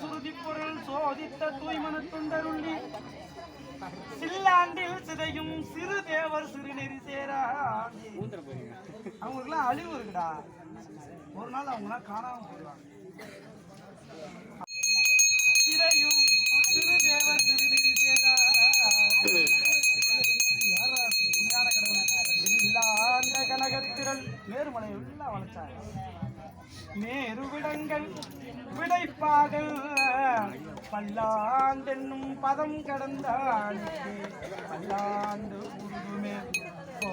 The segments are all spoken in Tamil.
சுருதி பொருள் சோதித்த தூய்மன துண்டருள்ளி. சில்லாண்டில் சிதையும் சிறு தேவர் சிறுநெறி சேரா. அவங்களுக்குலாம் அழிவு இருக்குடா. ஒரு நாள் அவங்களாம் காணாம போயிடுவாங்க. சிறையும் சிறு தேவர் சிறுநெறி சேரா. யாரா? உண்மையான கடவுள். கனகத்திரள் மேருமலை எல்லாம் வளைச்சாங்க மேருவிடங்கள் விடைப்பாகல் பல்லாண்டென்னும் பதம் கடந்தாளுக்கு பல்லாண்டு உருகுமே. ஓ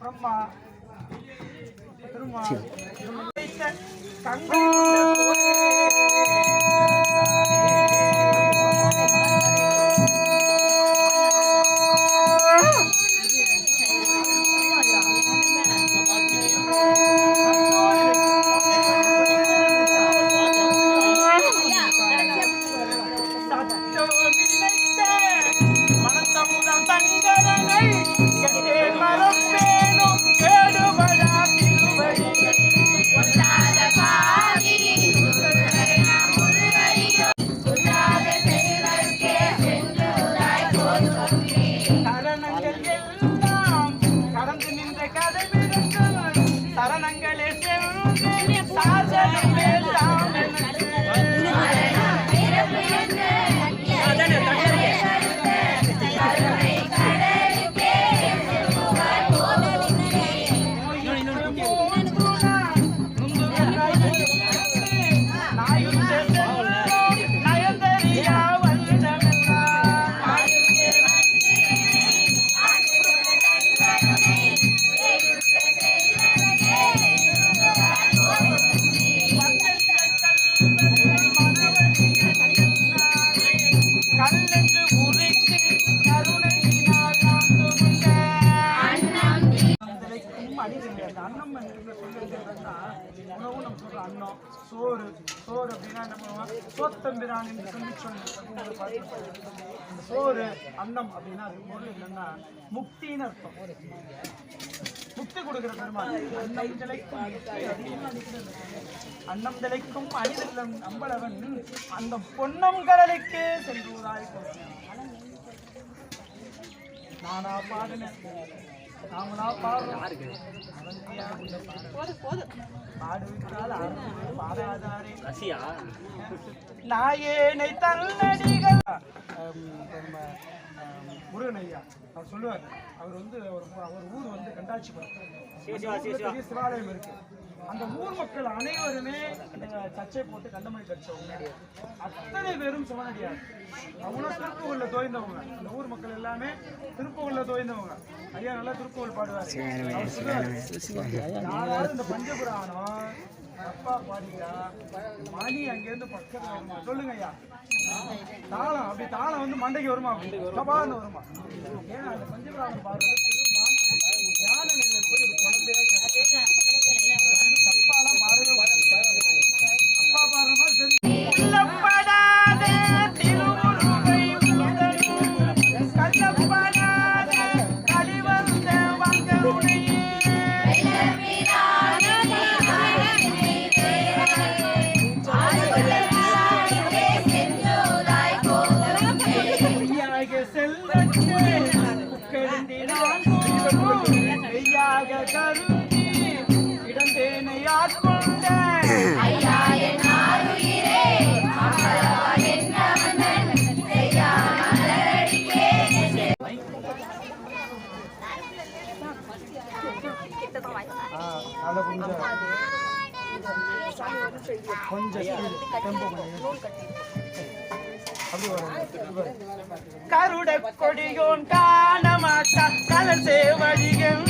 பிரம்மா. திருமா கங்கை சோத்தம்பிரான் என்று சொல்லி சொல்லி சோறு அன்னம் அப்படின்னா அது பொருள் என்னன்னா முக்தின்னு அர்த்தம். முக்தி கொடுக்கிற பெருமாள். அன்னம் திளைக்கும் அன்னம் திளைக்கும் அணிதல்லம் நம்பளவன் அந்த பொன்னம் கடலுக்கு செல்வதாய் நானா பாடினேன். ஆடுவது பாடாதாரே நாயேனை தன்னடிகள் முருகன் ஐயா அவர் சொல்லுவார். அவர் வந்து அவர் அவர் ஊர் வந்து கண்டாட்சிபுரம் சிவாலயம் இருக்கு. அந்த ஊர் மக்கள் அனைவருமே சர்ச்சை போட்டு கண்டமணி கடிச்சவங்க அத்தனை பேரும் சிவனடியார் அவங்களும் திருப்புகள்ல தோய்ந்தவங்க. அந்த ஊர் மக்கள் எல்லாமே திருப்புகள்ல தோய்ந்தவங்க. ஐயா நல்லா திருப்புகழ் பாடுவார். யாராவது இந்த பஞ்சபுராணம் அப்பா பாடியா மணி அங்கேருந்து பக்கத்துல சொல்லுங்க ஐயா. தாளம் அப்படி தாளம் வந்து மண்டைக்கு வருமா? சபான்னு வருமா? ஏன்னா அந்த பஞ்சபுராணம் பாடுறது கருதி இடந்தேனை ஆட்கொண்ட அதை கொஞ்சம் கருட கொடியோன் காணமாட்டா கலசே வழிகள்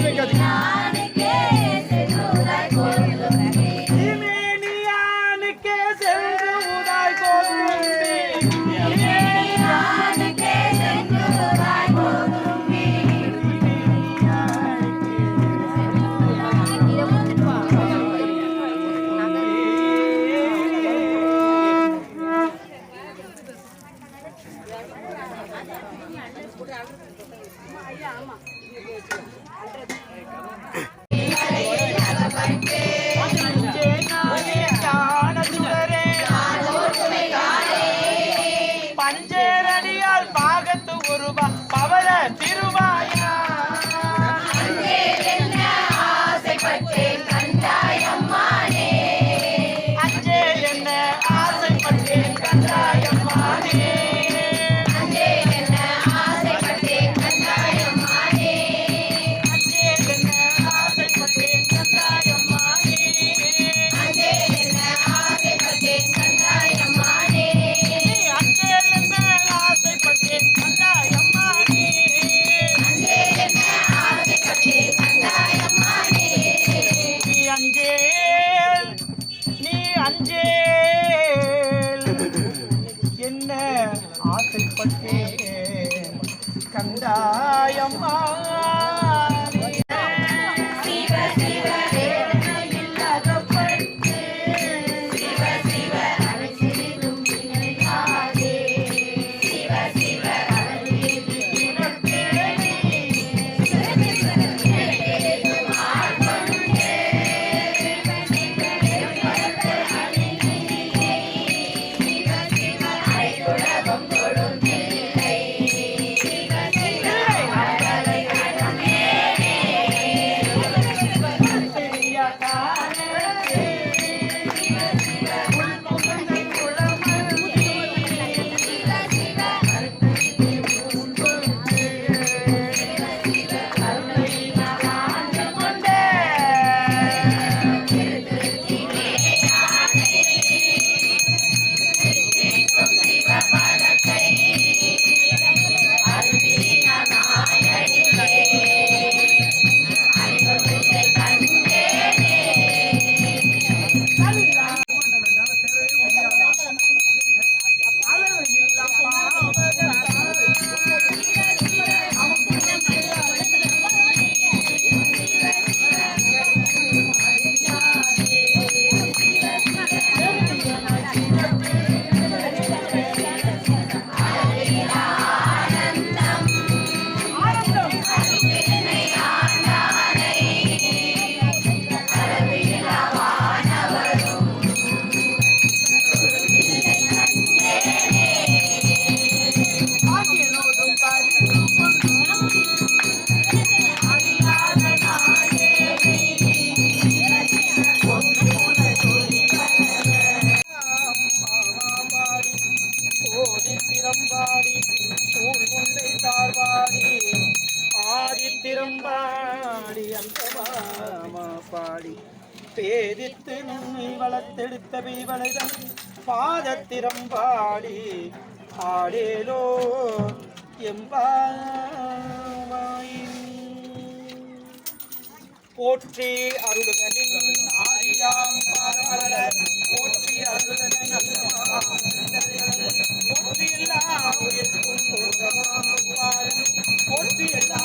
Thank you. ஆதித்திரம்பாடி சூழ்கொண்டை தார்வாடி ஆதித்திரம்பாடி அந்த பாடி பேதித்து நம்மை வளர்த்தெடுத்த பீவளைதன் பாதத்திரம்பாடி. ஆடேலோ எம்பாயின் போற்றி அருளுதலின் ஆரியாம் பரவல போற்றி அருளுதலின் போற்றி எல்லா உயிர்க்கும் போற்றி எல்லா